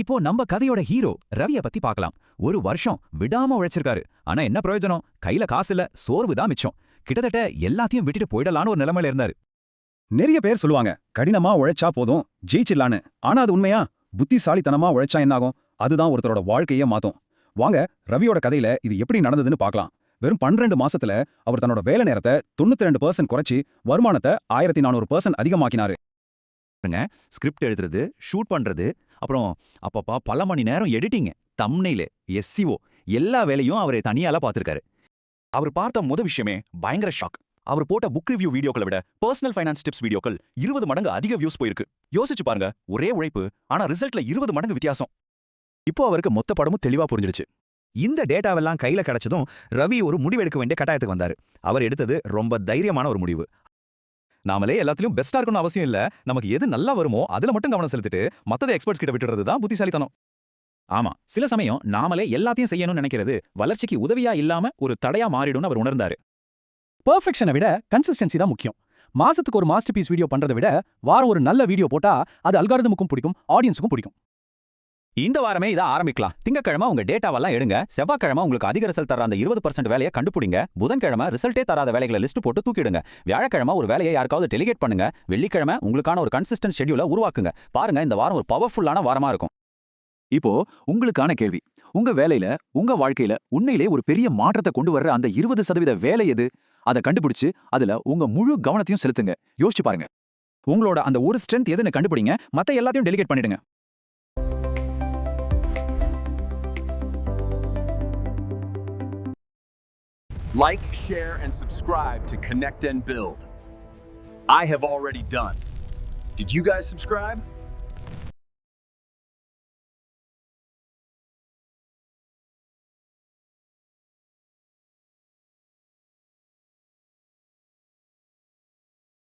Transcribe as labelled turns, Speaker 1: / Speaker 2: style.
Speaker 1: இப்போ நம்ம கதையோட ஹீரோ ரவிய பத்தி பார்க்கலாம். ஒரு வருஷம் விடாம உழைச்சிருக்காரு. ஆனா என்ன பிரயோஜனம்? கையில காசு இல்ல சோர்வு தான் மிச்சம். கிட்டத்தட்ட எல்லாத்தையும் விட்டுட்டு போயிடலான்னு ஒரு நிலைமையில இருந்தாரு.
Speaker 2: நிறைய பேர் சொல்லுவாங்க கடினமா உழைச்சா போதும் ஜெயிச்சிடலான்னு. ஆனா அது உண்மையா? புத்திசாலித்தனமா உழைச்சா என்னாகும்? அதுதான் ஒருத்தரோட வாழ்க்கையே மாத்தும். வாங்க ரவியோட கதையில இது எப்படி நடந்ததுன்னு பார்க்கலாம். வெறும் பன்னிரண்டு மாசத்துல அவர் தன்னோட வேலை நேரத்தை தொண்ணூத்தி ரெண்டு பர்சன்ட் குறைச்சி வருமானத்தை ஆயிரத்தி நானூறு பர்சன்ட் அதிகமாக்கினாரு.
Speaker 1: ஸ்கிரிப்ட் எழுதுறது ஷூட் பண்றது அப்புறம் அப்பப்பா பல மணி நேரம் எடிட்டிங் தம்னையில் எஸ்சிஓ எல்லா வேலையும் அவரை தனியால பார்த்திருக்காரு. அவர் பார்த்த முத விஷயமே பயங்கர ஷாக் அவர் போட்ட புக் ரிவ்யூ வீடியோக்களை விட பர்சனல் ஃபைனான்ஸ் டிப்ஸ் வீடியோக்கள் இருபது மடங்கு அதிக வியூஸ் போயிருக்கு. யோசிச்சு பாருங்க ஒரே உழைப்பு ஆனா ரிசல்ட்ல இருபது மடங்கு வித்தியாசம். இப்போ அவருக்கு மொத்த படமும் தெளிவா புரிஞ்சிருச்சு. இந்த டேட்டாவெல்லாம் கையில கிடைச்சதும் ரவி ஒரு முடிவெடுக்க வேண்டிய கட்டாயத்துக்கு வந்தாரு. அவர் எடுத்தது ரொம்ப தைரியமான ஒரு முடிவு. நாமளே எல்லாத்துலயும் பெஸ்டா இருக்கணும் அவசியம் இல்ல. நமக்கு எது நல்லா வருமோ அதுல மட்டும் கவனம் செலுத்திட்டு மத்தத எக்ஸ்பர்ட்ஸ் கிட்ட விட்டுறது தான் புத்திசாலித்தனம். ஆமா சில சமயம் நாமளே எல்லாத்தையும் செய்யணும்னு நினைக்கிறது வளர்ச்சிக்கு உதவியா இல்லாம ஒரு தடையா மாறிடும்னு அவர் உணர்ந்தாரு.
Speaker 3: பெர்ஃபெக்ஷனை விட கன்சிஸ்டன்சி தான் முக்கியம். மாசத்துக்கு ஒரு மாஸ்டர் பீஸ் வீடியோ பண்றதை விட வாரம் ஒரு நல்ல வீடியோ போட்டா அது அல்காரதமுக்கும் பிடிக்கும் ஆடியன்ஸுக்கும் பிடிக்கும்.
Speaker 1: இந்த வாரமே இதை ஆரம்பிக்கலாம். திங்கக்கிழமை உங்க டேட்டாவெல்லாம் எடுங்க. செவ்வாய்க்கிழமை உங்களுக்கு அதிக ரிசல்ட் தர அந்த இருபது பர்சன்ட் வேலையை கண்டுபிடிங்க. புதன்கிழமை ரிசல்ட்டே தராத வேலைகளை லிஸ்ட் போட்டு தூக்கிடுங்க. வியாழக்கிழமை ஒரு வேலையை யாருக்காவது டெலிகேட் பண்ணுங்க. வெள்ளிக்கிழமை உங்களுக்கான ஒரு கன்சிஸ்டன்ட் ஷெடியூலை உருவாக்குங்க. பாருங்க இந்த வாரம் ஒரு பவர்ஃபுல்லான வாரமா இருக்கும்.
Speaker 4: இப்போ உங்களுக்கான கேள்வி. உங்க வேலையில உங்க வாழ்க்கையில உண்மையிலே ஒரு பெரிய மாற்றத்தை கொண்டு வர்ற அந்த இருபது சதவீத வேலை எது? அதை கண்டுபிடிச்சு அதுல உங்க முழு கவனத்தையும் செலுத்துங்க. யோசிச்சு பாருங்க.
Speaker 1: உங்களோட அந்த ஒரு ஸ்ட்ரென்த் எதுன்னு கண்டுபிடிங்க. மத்த எல்லாத்தையும் டெலிகேட் பண்ணிடுங்க.
Speaker 5: Like, share, and subscribe to Connect and Build. I have already done. Did you guys subscribe?